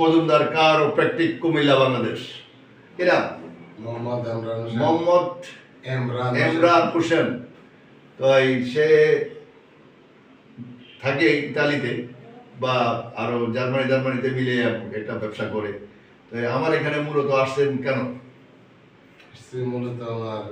মজুমদার কার ও প্র্যাকটিক কুমিল্লা বাংলাদেশ? কিনা মোহাম্মদ মোহাম্মদ। এমরান হোসেন। তো এই সে থাকে ইতালিতে বা আরও জার্মানি জার্মানিতে মিলে একটা ব্যবসা করে। তো আমার এখানে মূলত আসছেন কেন? মূলত আমার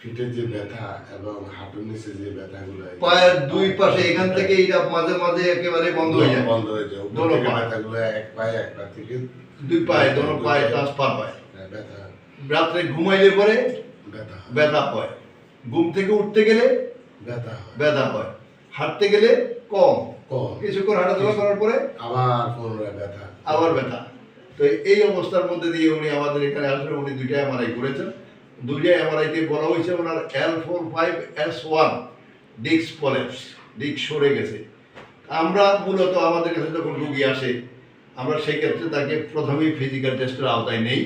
পিঠে যে ব্যথা এবং হাঁটুর নিচে যে ব্যথাগুলো পায়ের দুই পাশে এখান থেকে এটা মাঝে মাঝে একেবারে বন্ধ হয়ে যায়। বন্ধ হয়ে যায়। উপর দোনো ব্যথাগুলো এক পায়ে এক পা থেকে দুই পায়ে দোনো পায়ে ট্রান্সফার হয় ব্যথা। রাত্রে ঘুমাইলে পরে ব্যথা। ব্যথা হয়। ঘুম থেকে উঠতে গেলে ব্যথা হয়। ব্যথা হয়। হাঁটতে গেলে কম। কম। কিছুক্ষণ হাঁটাচলা করার পরে আবার পুনরায় ব্যথা। আবার ব্যথা। তো এই অবস্থার মধ্যে দিয়ে উনি আমাদের এখানে আসলে উনি দুইটা এমআরআই করেছেন। দুইটা এমআরআইতে বলা হয়েছে ওনার L four five S one ডিক্স পলেপস ডিক্স সরে গেছে। আমরা মূলত আমাদের কাছে যখন রুগী আসে আমরা সেই ক্ষেত্রে তাকে প্রথমেই ফিজিক্যাল টেস্টের আওতায় নেই।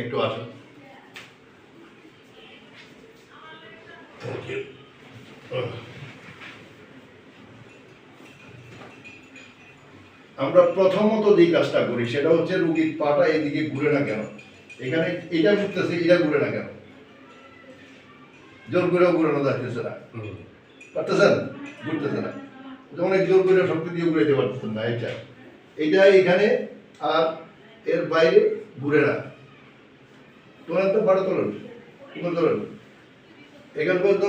একটু আসুন। আমরা প্রথমত যে কাজটা করি সেটা হচ্ছে রুগীর পাটা এদিকে ঘুরে না কেন? এখানে এটা ঘুরতেছে এটা ঘুরে না কেন? জোর করেও ঘুরানো যাচ্ছে না। পারতেছেন? ঘুরতেছে না। অনেক জোর করে শক্তি দিয়ে ঘুরাইতে পারতেছেন না এটা এটা এখানে আর এর বাইরে ঘুরে না। তোলেন তো পাড়া তোলেন কোনো তোলেন। এখান পর্যন্ত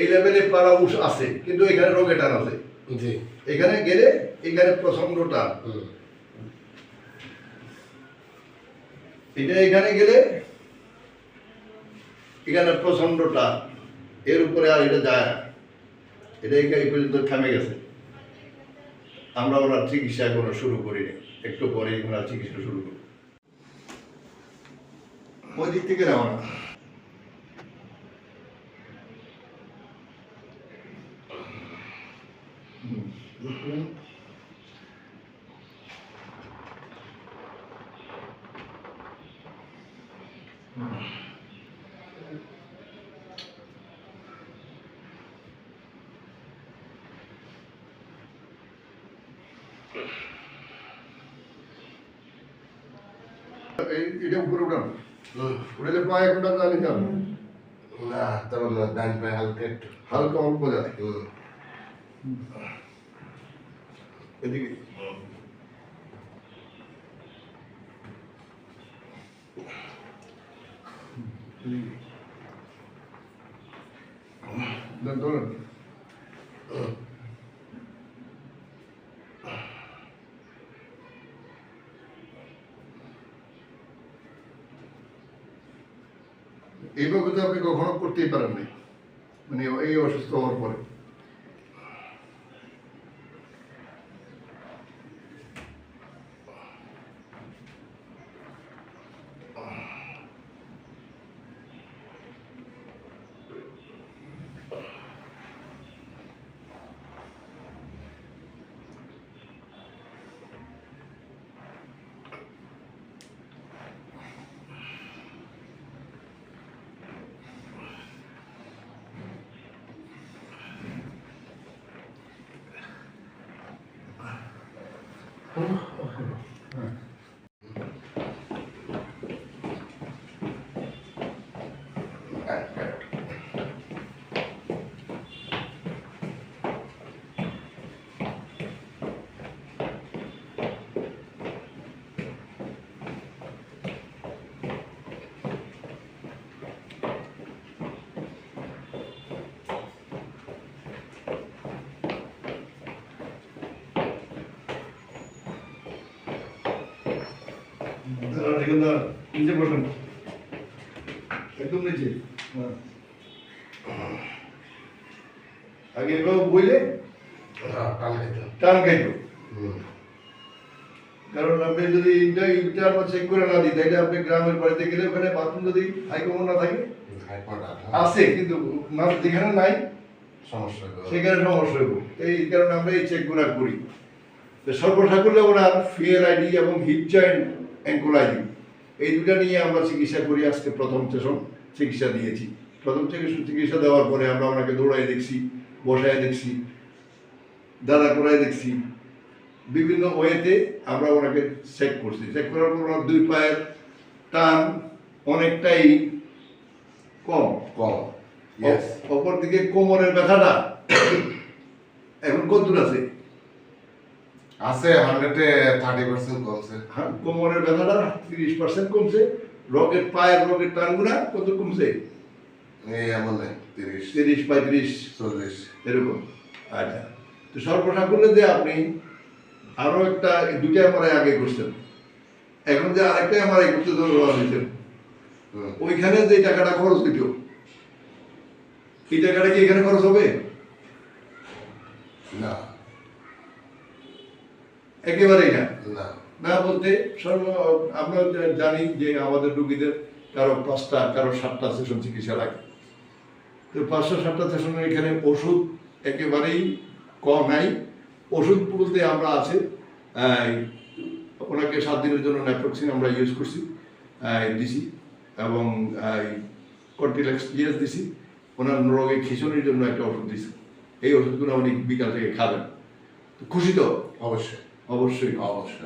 এই লেভেলে পাড়া উস আছে কিন্তু এখানে রোগে টান আছে। এখানে গেলে এখানে প্রচণ্ড টান। এটা এখানে গেলে এখানে প্রচণ্ড টান এর উপরে আর এটা যায় না। এটা এখানে এই পর্যন্ত থেমে গেছে। আমরা ওনার চিকিৎসা এখনও শুরু করিনি। একটু পরে ওনার চিকিৎসা শুরু করি ওই দিক থেকে নেওয়া না হুম। এটা উপরে উঠান হুম। উঠেলে পা এক ঘণ্টা জানি যান না তখন না, ডান পায়ে হালকা একটু হালকা অল্প যায় হুম। এদিকে দেন ধরুন এইভাবে তো আপনি কখনো করতেই পারেন নাই। মানে এই অসুস্থ হওয়ার পরে। 嗯。ok 嗯 এখানে দাঁড়ান। নিচে বসুন। একদম নিচে। হ্যাঁ। আগে এভাবে বইলে হ্যাঁ, টান খাইতে কারণ আপনি যদি এইটা আমরা চেক করে না দিই তাইলে আপনি গ্রামের বাড়িতে গেলে ওখানে বাথরুম যদি হাইকমন না থাকে। আছে কিন্তু যেখানে নাই সমস্যা সেখানে সমস্যা হইব। এই কারণে আমরা এই চেকগুলো করি। সর্বঠাকুরে ওনার ফিএল আইডি এবং হিপ জয়েন্ট অ্যাঙ্কোলাইডিং এই দুটা নিয়ে আমরা চিকিৎসা করি আজকে প্রথম সেশন চিকিৎসা দিয়েছি। প্রথম চিকিৎসা চিকিৎসা দেওয়ার পরে আমরা ওনাকে দৌড়াই দেখছি বসায় দেখছি দাদা করাই দেখছি। বিভিন্ন ওয়েতে আমরা ওনাকে চেক করছি। চেক করার পর ওনার দুই পায়ের টান অনেকটাই কম। কম। ইয়েস অপর দিকে কোমরের ব্যথাটা এখন কতদূর আছে। আছে হান্ড্রেডে থার্টি পার্সেন্ট কমছে। হ্যাঁ, কোমরের ব্যথাটা তিরিশ পার্সেন্ট কমছে রকেট পায়ের রকেট টানগুলা কত কমছে? নেই তিরিশ। তিরিশ পঁয়ত্রিশ। চল্লিশ। এরকম। আচ্ছা তো সর্বসাকুল্যে যে আপনি আরও একটা দুইটা এমআরআই আগে করছেন। এখন যে আরেকটা এমআরআই করতে হুম। ওইখানে যে টাকাটা খরচ হইত এই টাকাটা কি এখানে খরচ হবে? না। একেবারেই না। না। বলতে সর্ব আমরা জানি যে আমাদের রুগীদের কারও পাঁচটা কারও সাতটা সেশন চিকিৎসা লাগে। তো পাঁচশো সাতটা সেশনের এখানে ওষুধ একেবারেই কম নাই। ওষুধ বলতে আমরা আছে ওনাকে সাত দিনের জন্য ন্যাপ্রক্সিন আমরা ইউজ করছি দিছি এবং কন্টিলেক্স পিএস দিছি। ওনার রোগে খিচুনির জন্য একটা ওষুধ দিছি। এই ওষুধগুলো উনি বিকাল থেকে খাবেন। তো খুশি তো? অবশ্যই। অবশ্যই অবশ্যই